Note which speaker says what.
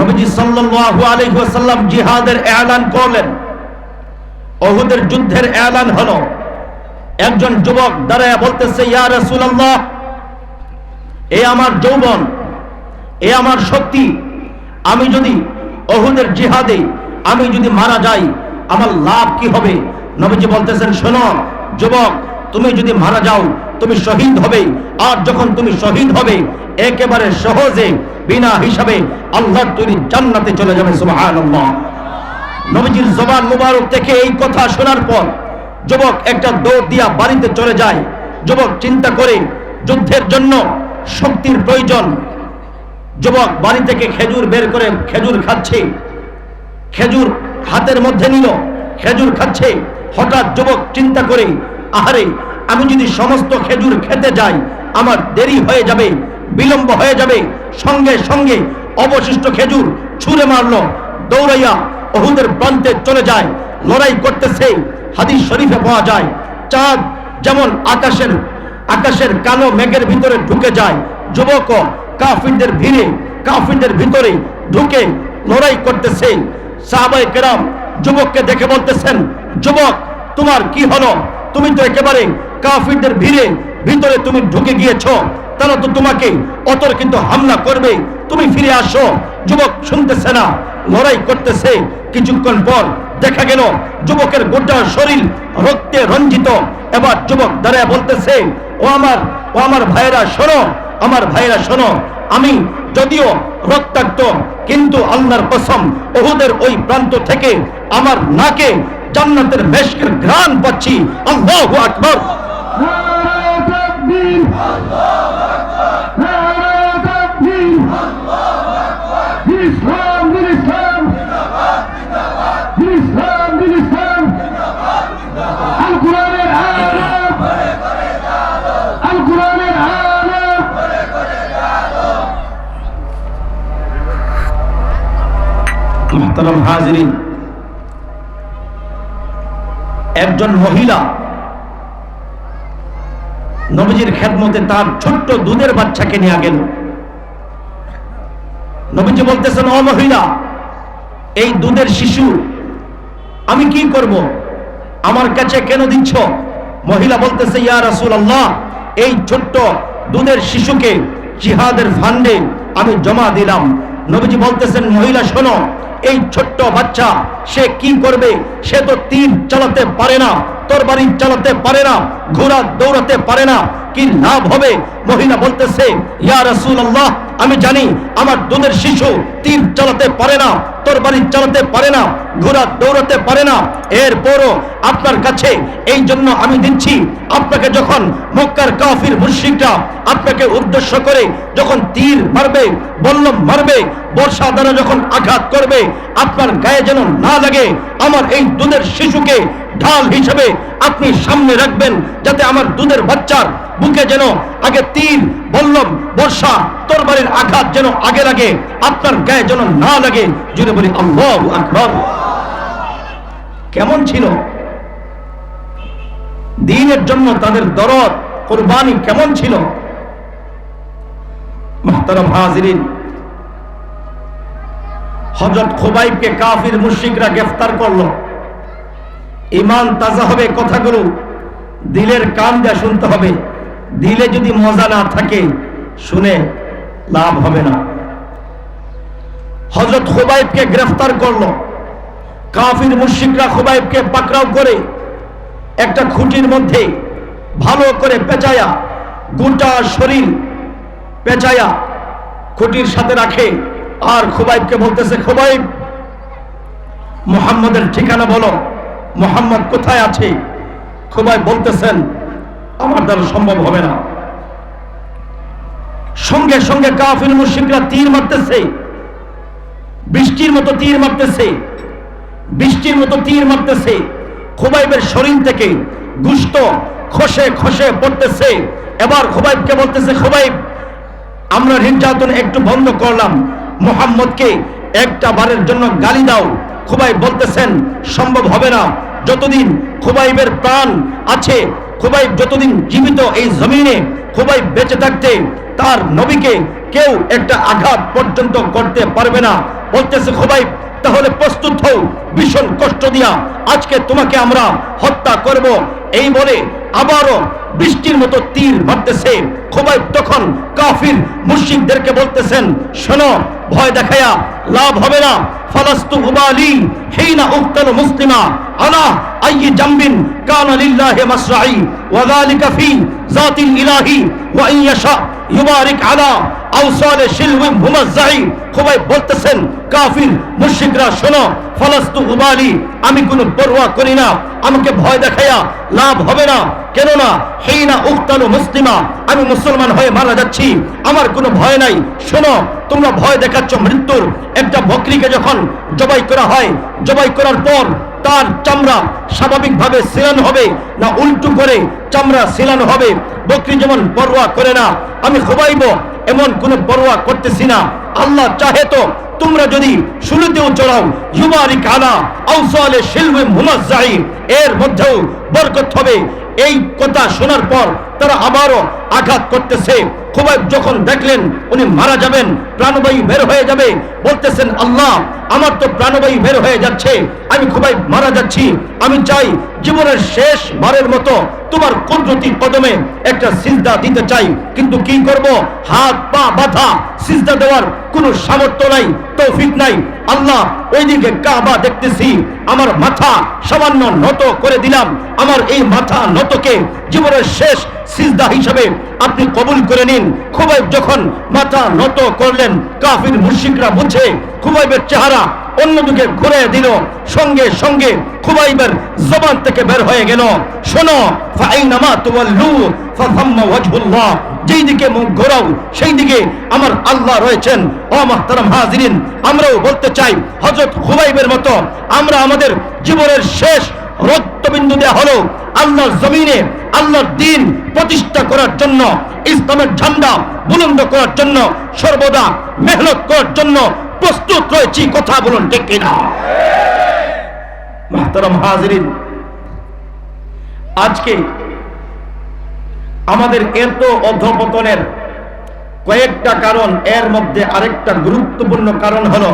Speaker 1: নবীজি সাল্লাল্লাহু আলাইহি ওয়াসাল্লাম জিহাদের এলান করলেন। ওহুদের যুদ্ধের এলান হলো, একজন যুবক দাঁড়ায় বলতেছে, ইয়া রাসূলুল্লাহ, এ আমার যৌবন, এ আমার শক্তি, আমি যদি অহুদের জিহাদে, আমি যদি মারা যাই, আমার লাভ কি হবে? নবীজি বলতেছেন, শোনো, যুবক, তুমি যদি মারা যাও তুমি শহীদ হবে আর যখন তুমি শহীদ হবে একেবারে সহজে, বিনা হিসাবে আল্লাহর তৈরি জান্নাতে চলে যাবে নবীজির জবান মুবারক থেকে এই কথা শোনার পর যুবক একটা দৌড় দিয়া বাড়িতে চলে যায়। যুবক চিন্তা করে, যুদ্ধের জন্য শক্তির প্রয়োজন। যুবক বাড়ি থেকে খেজুর বের করে খেজুর খাচ্ছে। খেজুর হাতের মধ্যে নিল, খেজুর খাচ্ছে। হঠাৎ যুবক চিন্তা করে, আহারে আমি যদি সমস্ত খেজুর খেতে যাই, আমার দেরি হয়ে যাবে, বিলম্ব হয়ে যাবে। সঙ্গে সঙ্গে অবশিষ্ট খেজুর ছুঁড়ে মারলো, দৌড়াইয়া অহুদের প্রান্তে চলে যায়। লড়াই করতেছে, হাদিস শরীফে পাওয়া যায়। চাঁদ যেমন আকাশের আকাশের কালো মেঘের ভিতরে ঢুকে যায়, যুবক কাফিরদের ভিড়ে, কাফিরদের ভিতরে ঢুকে লড়াই করতেছে। সাহাবাই কেরাম যুবককে দেখে বলতেছেন, যুবক, তোমার কি হলো? তুমি তো একেবারে কাফিরদের ভিড়ে ভিতরে তুমি ঢুকে গিয়েছ, তারা তো তোমাকে অতর কিন্তু হামলা করবে। তুমি ফিরে আসো, যুবক শুনতেছে না, লড়াই করতেছে। কিছুক্ষণ পর দেখা গেল, যুবকের গোটা শরীর রক্তে রঞ্জিত। এবার যুবক দাঁড়ায় বলতেছে, ও আমার ও আমার ভাইয়েরা, শোনো, আমার ভাইয়েরা, শোনো, আমি যদিও রক্তাক্ত, কিন্তু আল্লাহর কসম, ওহুদের ওই প্রান্ত থেকে আমার নাকে জান্নাতের মেশকের ঘ্রাণ পাচ্ছি। আল্লাহু আকবার। একজন মহিলা নবীজির খেদমতে তার ছোট্ট দুধের বাচ্চাকে নিয়ে গেল। নবীজি বলতেছেন, ও মহিলা, এই দুধের শিশু, আমি কি করব? আমার কাছে কেন দিচ্ছ? মহিলা বলতেছে, ইয়া রাসুল আল্লাহ এই ছোট্ট দুধের শিশুকে জিহাদের ফান্ডে আমি জমা দিলাম। নবীজি বলতেছেন, মহিলা, শোনো, এই ছোট্ট বাচ্চা, সে কি করবে? সে তো তীর চালাতে পারে না, তরবারি চালাতে পারে না, ঘোড়া দৌড়াতে পারে না, কি লাভ হবে? মহিলা বলতেছে, ইয়া রাসূলুল্লাহ, আমি জানি আমার দুধের শিশু তীর চালাতে পারে না, তরবারি চালাতে পারে না, ঘোড়া দৌড়াতে পারে না। এরপরও আপনার কাছে এই জন্য আমি দিচ্ছি, আপনাকে যখন মক্কার কাফির মুশরিকরা আপনাকে উদ্দেশ্য করে যখন তীর মারবে, বল্লম মারবে, বর্ষা দ্বারা যখন আঘাত করবে, আপনার গায়ে যেন না লাগে, আমার এই দুধের শিশুকে ঢাল হিসেবে আপনি সামনে রাখবেন, যাতে আমার দুধের বাচ্চার বুকে যেন আগে তীর, বল্লম, বর্ষা, তরবারির আঘাত যেন আগে লাগে, আপনার গায়ে যেন না লাগে যদি বলি আল্লাহু আকবার। কেমন ছিল? দিনের জন্য তাদের দরদ, কোরবানি কেমন ছিল? হজরত খোবাইবকে কাফির মুশিকরা গ্রেফতার করল। ইমান তাজা হবে কথাগুলো দিলের কান দিয়ে শুনতে হবে। দিলে যদি মজা না থাকে, শুনে লাভ হবে না। হজরত খোবাইবকে গ্রেফতার করল। কাফির মুশরিকরা খোবাইবকে পাকড়াও করে একটা খুঁটির মধ্যে ভালো করে পেঁচায়া, গোটা শরীর পেঁচায়া খুঁটির সাথে রাখে। আর খোবাইবকে বলতেছে, খোবাইব, মোহাম্মদের ঠিকানা বলো। মোহাম্মদ কোথায় আছে? খোবাই বলতেছেন, আমার দ্বারা সম্ভব হবে না। সঙ্গে সঙ্গে কাফির মুশরিকরা তীর মারতেছে। বৃষ্টির মতো তীর মারতেছে। বৃষ্টির মতো তীর মারতেছে। খোবাইবের শরীর থেকে গুস্ত খসে খসে পড়তেছে। এবার খোবাইবকে বলতেছে, খোবাইব, আমরা নির্যাতন একটু বন্ধ করলাম। মোহাম্মদকে একটা বারের জন্য গালি দাও। খুবাই বলতেছেন, সম্ভব হবে না। যতদিন খুবাইবের প্রাণ আছে খুবাই যতদিন জীবিত এই জমিনে খুবাই বেঁচে থাকতে তার নবীকে কেউ একটা আঘাত পর্যন্ত করতে পারবে না। বলতেছে খুবাই তাহলে প্রস্তুত হও, ভীষণ কষ্ট দিয়া। আজকে তোমাকে আমরা হত্যা করব। এই বলে আবারও বৃষ্টির মতো তীর মারতেছে খুবাই তখন কাফির মুশরিকদেরকে বলতেছেন, শোনো, ভয় দেখায়া লাভ হবে না। ফালাস্তু উবালি হিনা উক্তাল মুসলিমা। আলা আইয়ি জামবিন কানা লিল্লাহি মাসরাই। ওয়া যালিকা ফি জাতিল ইলাহি। ওয়া ইয়াশা ইউবারিক আলা আওসালে শিলউম মুমাজ্জাই খুবাই বলতেছেন, কাফির, মুশরিকরা শোনো, ফালাস্তু উবালি আমি কোনো পরোয়া করি না, আমাকে ভয় দেখায়া লাভ হবে না। কেননা, হেইনা উক্তালু মুসলিমা, আমি মুসলমান হয়ে মারা যাচ্ছি, আমার কোনো ভয় নাই। শোনো, তোমরা ভয় দেখাচ্ছ মৃত্যুর। একটা বকরিকে যখন জবাই করা হয়, জবাই করার পর তার চামড়া স্বাভাবিকভাবে সিলানো হবে, না উল্টু করে চামড়া সিলানো হবে। বকরি যেমন পরোয়া করে না, আমি খোবাইব এমন কোনো পরোয়া করতেছি না। আল্লাহ চাহে তো তোমরা যদি শুরুতেও চড়াও ইউমারি কালা আউসালে শিল্পে মুমাজ্জাই এর মধ্যেও বরকত হবে। এই কথা শোনার পর তারা আবারও আঘাত করতেছে। খুবাইব যখন দেখলেন উনি মারা যাবেন, প্রাণবায়ু বের হয়ে যাবে, বলতেছেন, আল্লাহ, আমার তো প্রাণবায়ু বের হয়ে যাচ্ছে, আমি খুবাই মারা যাচ্ছি। আমি চাই জীবনের শেষ বারের মতো তোমার কুদরতি কদমে একটা সিজদা দিতে চাই। কিন্তু কি করব? হাত, পা বাঁধা সিজদা দেওয়ার কোনো সামর্থ্য নাই, তৌফিক নাই। আল্লাহ, ওইদিকে কাবা দেখতেছি, আমার মাথা সামান্য নত করে দিলাম। আমার এই মাথা নতকে জীবনের শেষ সিজদা হিসাবে আপনি কবুল করে নিন। খুবাইব যখন মাথা নত করলেন, কাফির মুশিকরা বুঝে খুবাইবের চেহারা অন্যদিকে ঘুরে দিল। সঙ্গে সঙ্গে খুবাইবের জবান থেকে বের হয়ে গেল। শোনো, ফাইনামা তুওয়াল্লু ফাথাম্মা ওয়াজহুল্লাহ। যেই দিকে মুখ ঘোরাও, সেই দিকে আমার আল্লাহ রয়েছেন। ও মাহতারাম হাজিরিন, আমরাও বলতে চাই, হযরত খুবাইবের মতো আমরা আমাদের জীবনের শেষ রক্তবিন্দু দেয়া হলো আল্লাহর জমিনে, আল্লাহর দিন প্রতিষ্ঠা করার জন্য, ইসলামের ঝান্ডা বুলন্দ করার জন্য, সর্বদা মেহনত করার জন্য প্রস্তুত রয়েছি, কথা বলুন ঠিক কিনা? মাহতারাম হাজিরিন, আজকে আমাদের এত অধপতনের কয়েকটা কারণ, এর মধ্যে আরেকটা গুরুত্বপূর্ণ কারণ হলো